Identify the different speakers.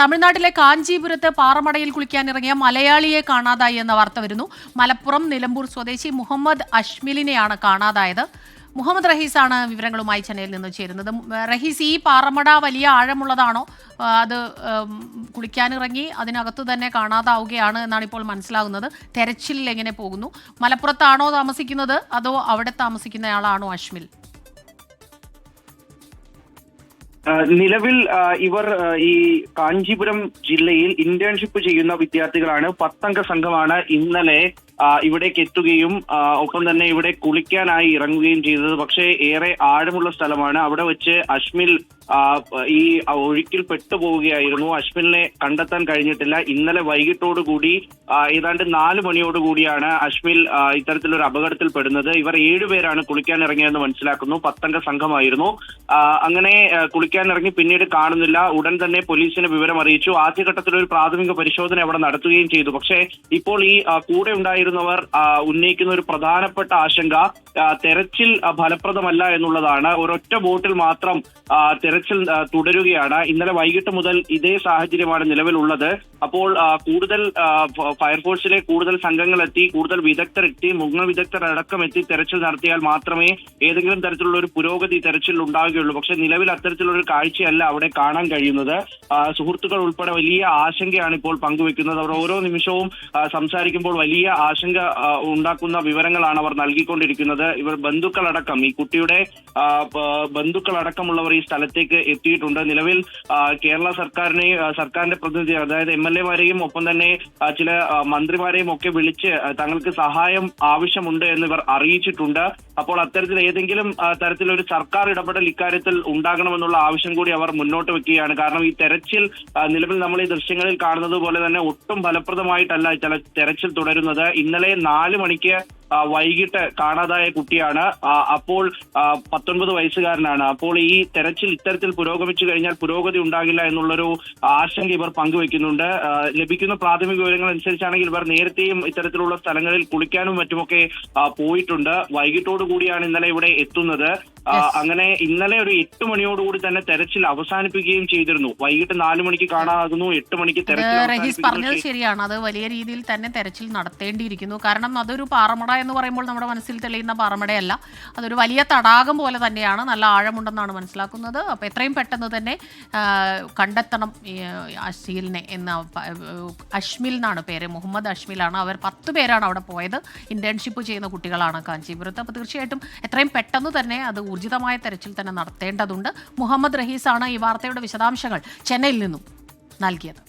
Speaker 1: തമിഴ്നാട്ടിലെ കാഞ്ചീപുരത്ത് പാറമടയിൽ കുളിക്കാനിറങ്ങിയ മലയാളിയെ കാണാതായി എന്ന വാർത്ത വരുന്നു. മലപ്പുറം നിലമ്പൂർ സ്വദേശി മുഹമ്മദ് അഷ്മിലിനെയാണ് കാണാതായത്. മുഹമ്മദ് റഹീസാണ് വിവരങ്ങളുമായി ചെന്നൈയിൽ നിന്ന് ചേരുന്നത്. റഹീസ് ഈ പാറമട വലിയ ആഴമുള്ളതാണോ? അത് കുളിക്കാനിറങ്ങി അതിനകത്ത് തന്നെ കാണാതാവുകയാണ് എന്നാണ് ഇപ്പോൾ മനസ്സിലാകുന്നത്. തെരച്ചിൽ എങ്ങനെ പോകുന്നു? മലപ്പുറത്താണോ താമസിക്കുന്നത്? അതോ അവിടെ താമസിക്കുന്നയാളാണോ അഷ്മിൽ
Speaker 2: നിലവിൽ ഇവർ ഈ കാഞ്ചീപുരം ജില്ലയിൽ ഇന്റേൺഷിപ്പ് ചെയ്യുന്ന വിദ്യാർത്ഥികളാണ് പത്തംഗ സംഘമാണ് ഇന്നലെ ഇവിടേക്ക് എത്തുകയും ഒപ്പം തന്നെ ഇവിടെ കുളിക്കാനായി ഇറങ്ങുകയും ചെയ്തത്. പക്ഷേ ഏറെ ആഴമുള്ള സ്ഥലമാണ്. അവിടെ വെച്ച് അഷ്മിൽ ഈ ഒഴുക്കിൽ പെട്ടുപോവുകയായിരുന്നു. അശ്മിലിനെ കണ്ടെത്താൻ കഴിഞ്ഞിട്ടില്ല. ഇന്നലെ വൈകിട്ടോടുകൂടി ഏതാണ്ട് നാല് മണിയോടുകൂടിയാണ് അശ്മിൽ ഇത്തരത്തിലൊരു അപകടത്തിൽ പെടുന്നത്. ഇവർ ഏഴുപേരാണ് കുളിക്കാൻ ഇറങ്ങിയതെന്ന് മനസ്സിലാക്കുന്നു. പത്തംഗ സംഘമായിരുന്നു. അങ്ങനെ കുളിക്കാൻ ഇറങ്ങി പിന്നീട് കാണുന്നില്ല. ഉടൻ തന്നെ പോലീസിന് വിവരം അറിയിച്ചു ആദ്യഘട്ടത്തിൽ ഒരു പ്രാഥമിക പരിശോധന അവിടെ നടത്തുകയും ചെയ്തു. പക്ഷേ ഇപ്പോൾ ഈ കൂടെ ഉണ്ടായിരുന്നവർ ആ, ഉന്നയിക്കുന്ന ഒരു പ്രധാനപ്പെട്ട ആശങ്ക തെരച്ചിൽ ഫലപ്രദമല്ല എന്നുള്ളതാണ്. ഒരൊറ്റ ബോട്ടിൽ മാത്രം തെരച്ചിൽ തുടരുകയാണ്. ഇന്നലെ വൈകിട്ട് മുതൽ ഇതേ സാഹചര്യമാണ് നിലവിലുള്ളത്. അപ്പോൾ കൂടുതൽ ഫയർഫോഴ്സിലെ കൂടുതൽ സംഘങ്ങൾ എത്തി കൂടുതൽ വിദഗ്ധർ എത്തി മുങ്ങൽ വിദഗ്ധർ അടക്കം എത്തി തെരച്ചിൽ നടത്തിയാൽ മാത്രമേ ഏതെങ്കിലും തരത്തിലുള്ള ഒരു പുരോഗതി തെരച്ചിൽ ഉണ്ടാവുകയുള്ളൂ. പക്ഷെ നിലവിൽ അത്തരത്തിലുള്ള ഒരു കാഴ്ചയല്ല അവിടെ കാണാൻ കഴിയുന്നത്. സുഹൃത്തുക്കൾ ഉൾപ്പെടെ വലിയ ആശങ്കയാണ് ഇപ്പോൾ പങ്കുവെക്കുന്നത്. അവർ ഓരോ നിമിഷവും സംസാരിക്കുമ്പോൾ വലിയ ആശങ്ക ആ, ഉണ്ടാക്കുന്ന വിവരങ്ങളാണ് അവർ നൽകിക്കൊണ്ടിരിക്കുന്നത്. ഇവർ ബന്ധുക്കളടക്കം ഈ കുട്ടിയുടെ ബന്ധുക്കളടക്കമുള്ളവർ ഈ സ്ഥലത്തേക്ക് എത്തിയിട്ടുണ്ട്. നിലവിൽ കേരള സർക്കാരിനെ സർക്കാരിന്റെ പ്രതിനിധി അതായത് എം എൽ എമാരെയും ഒപ്പം തന്നെ ചില മന്ത്രിമാരെയും ഒക്കെ വിളിച്ച് തങ്ങൾക്ക് സഹായം ആവശ്യമുണ്ട് എന്ന് ഇവർ അറിയിച്ചിട്ടുണ്ട്. അപ്പോൾ അത്തരത്തിൽ ഏതെങ്കിലും തരത്തിലൊരു സർക്കാർ ഇടപെടൽ ഇക്കാര്യത്തിൽ ഉണ്ടാകണമെന്നുള്ള ആവശ്യം കൂടി അവർ മുന്നോട്ട് വെക്കുകയാണ്. കാരണം ഈ തെരച്ചിൽ നിലവിൽ നമ്മൾ ഈ ദൃശ്യങ്ങളിൽ കാണുന്നത് പോലെ തന്നെ ഒട്ടും ഫലപ്രദമായിട്ടല്ല തെരച്ചിൽ തുടരുന്നത്. ഇന്നലെ നാല് മണിക്ക് വൈകിട്ട് കാണാതായ കുട്ടിയാണ്. അപ്പോൾ പത്തൊൻപത് വയസ്സുകാരനാണ്. അപ്പോൾ ഈ തെരച്ചിൽ ഇത്തരത്തിൽ പുരോഗമിച്ചു കഴിഞ്ഞാൽ പുരോഗതി ഉണ്ടാകില്ല എന്നുള്ളൊരു ആശങ്ക ഇവർ പങ്കുവെക്കുന്നുണ്ട്. ലഭിക്കുന്ന പ്രാഥമിക വിവരങ്ങൾ അനുസരിച്ചാണെങ്കിൽ ഇവർ നേരത്തെയും ഇത്തരത്തിലുള്ള സ്ഥലങ്ങളിൽ കുളിക്കാനും മറ്റുമൊക്കെ പോയിട്ടുണ്ട്. വൈകിട്ടോടു കൂടിയാണ് ഇന്നലെ ഇവിടെ എത്തുന്നത്. അങ്ങനെ ഇന്നലെ ഒരു എട്ട് മണിയോടുകൂടി തന്നെ തെരച്ചിൽ അവസാനിപ്പിക്കുകയും ചെയ്തിരുന്നു. വൈകിട്ട് നാല് മണിക്ക് കാണാതാകുന്നു എട്ട് മണിക്ക് തെരച്ചിൽ
Speaker 1: റഹീസ് പറഞ്ഞത് ശരിയാണ്. അത് വലിയ രീതിയിൽ തന്നെ തെരച്ചിൽ നടത്തേണ്ടിയിരിക്കുന്നു. കാരണം അതൊരു പാറമട എന്ന് പറയുമ്പോൾ നമ്മുടെ മനസ്സിൽ തെളിയുന്ന പാറമടയല്ല. അതൊരു വലിയ തടാകം പോലെ തന്നെയാണ്. നല്ല ആഴമുണ്ടെന്നാണ് മനസ്സിലാക്കുന്നത്. അപ്പോൾ എത്രയും പെട്ടെന്ന് തന്നെ കണ്ടെത്തണം അഷീലിനെ എന്ന അഷ്മിൽ എന്നാണ് പേര്. മുഹമ്മദ് അഷ്മിലാണ് അവർ പത്ത് പേരാണ് അവിടെ പോയത്. ഇന്റേൺഷിപ്പ് ചെയ്യുന്ന കുട്ടികളാണ് കാഞ്ചീപുരത്ത്. അപ്പോൾ തീർച്ചയായിട്ടും എത്രയും പെട്ടെന്ന് തന്നെ അത് ഊർജിതമായ തെരച്ചിൽ തന്നെ നടത്തേണ്ടതുണ്ട്. മുഹമ്മദ് റഹീസാണ് ഈ വാർത്തയുടെ വിശദാംശങ്ങൾ ചെന്നൈയിൽ നിന്നും നൽകിയത്.